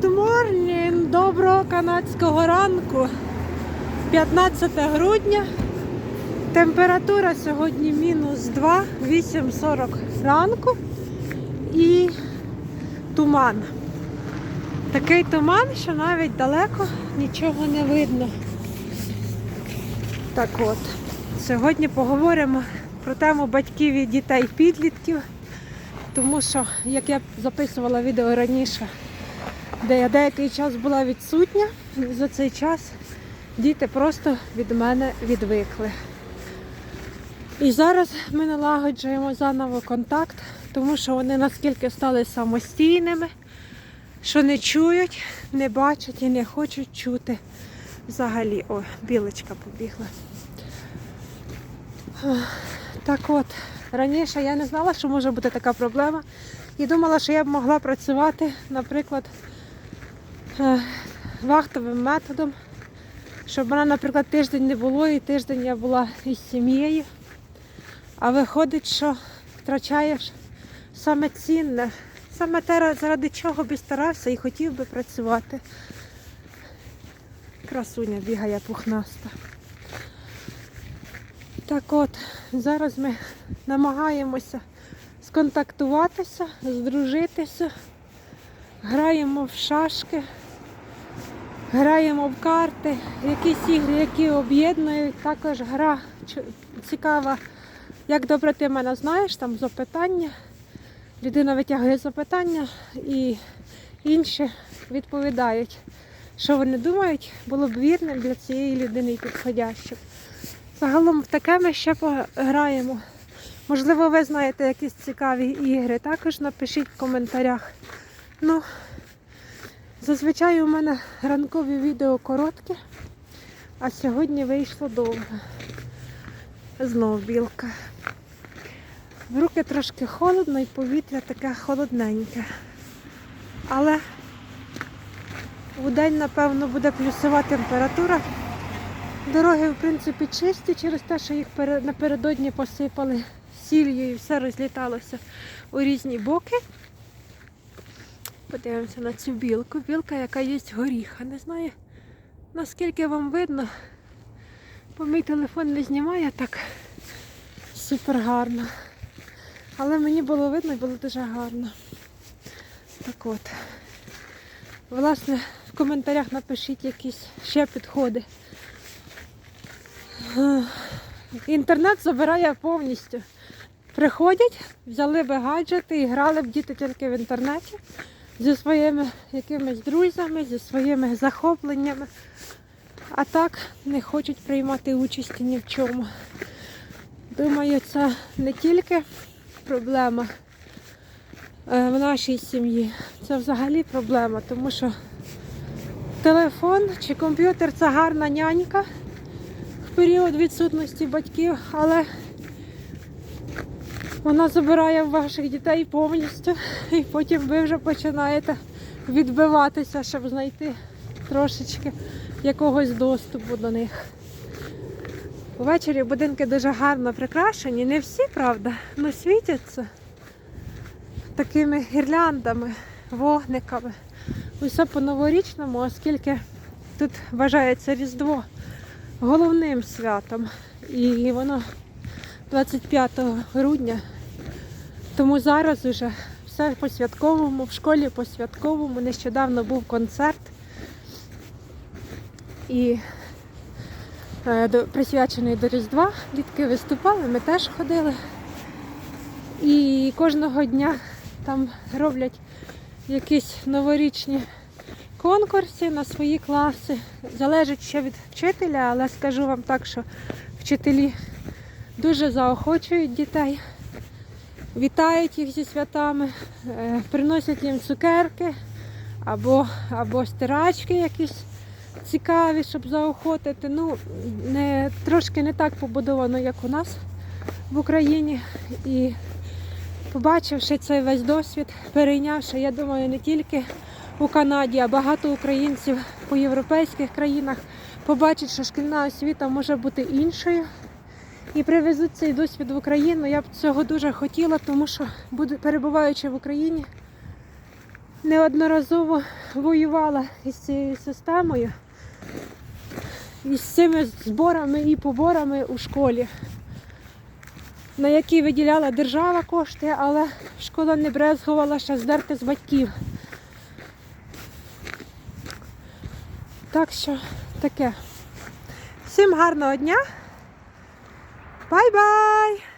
Good morning! Доброго канадського ранку. 15 грудня. Температура сьогодні мінус 2, 8.40 ранку і туман. Такий туман, що навіть далеко нічого не видно. Так от, сьогодні поговоримо про тему батьків і дітей підлітків, тому що, як я записувала відео раніше, де я деякий час була відсутня, за цей час діти просто від мене відвикли. І зараз ми налагоджуємо заново контакт, тому що вони наскільки стали самостійними, що не чують, не бачать і не хочуть чути взагалі. О, білочка побігла. Так от, раніше я не знала, що може бути така проблема. І думала, що я б могла працювати, наприклад, е, вахтовим методом, щоб мене, наприклад, тиждень не було, і тиждень я була із сім'єю. А виходить, що втрачаєш саме цінне, саме те, заради чого би старався і хотів би працювати. Красуня бігає пухнаста. Так от, зараз ми намагаємося сконтактуватися, здружитися, граємо в шашки, граємо в карти, якісь ігри, які об'єднують. Також гра цікава. Як добре ти мене знаєш, там запитання. Людина витягує запитання і інші відповідають, що вони думають, було б вірним для цієї людини і підходящим. Загалом в таке ми ще пограємо. Можливо, ви знаєте якісь цікаві ігри. Також напишіть в коментарях. Ну, зазвичай у мене ранкові відео короткі, а сьогодні вийшло довго. Знов білка. В руки трошки холодно і повітря таке холодненьке. Але у день, напевно, буде плюсова температура. Дороги, в принципі, чисті через те, що їх напередодні посипали сіллю і все розліталося у різні боки. Подивимося на цю білку. Білка, яка є горіха. Не знаю, наскільки вам видно, бо мій телефон не знімає так супер гарно. Але мені було видно і було дуже гарно. Так от. Власне, в коментарях напишіть якісь ще підходи. Інтернет забирає повністю. Приходять, взяли би гаджети і грали б діти тільки в інтернеті зі своїми якимись друзями, зі своїми захопленнями. А так не хочуть приймати участі ні в чому. Думаю, це не тільки проблема е, в нашій сім'ї, це взагалі проблема, тому що телефон чи комп'ютер це гарна нянька в період відсутності батьків, але вона забирає ваших дітей повністю, і потім ви вже починаєте відбиватися, щоб знайти трошечки якогось доступу до них. Ввечері будинки дуже гарно прикрашені. Не всі, правда, але світяться такими гірляндами, вогниками. Усе по-новорічному, оскільки тут вважається Різдво головним святом. І воно 25 грудня. Тому зараз уже все по святковому, в школі по святковому. Нещодавно був концерт. І е, присвячений до Різдва. Дітки виступали, ми теж ходили. І кожного дня там роблять якісь новорічні конкурси на свої класи. Залежить ще від вчителя, але скажу вам так, що вчителі дуже заохочують дітей, вітають їх зі святами, е, приносять їм цукерки або, або стирачки якісь цікаві, щоб заохотити. Ну, не, трошки не так побудовано, як у нас в Україні. І побачивши цей весь досвід, перейнявши, я думаю, не тільки у Канаді, а багато українців по європейських країнах побачать, що шкільна освіта може бути іншою. І привезуть цей досвід в Україну. Я б цього дуже хотіла, тому що, перебуваючи в Україні, неодноразово воювала із цією системою, із цими зборами і поборами у школі, на які виділяла держава кошти, але школа не брезгувала ще здерти з батьків. Так що таке. Всім гарного дня. Bye bye.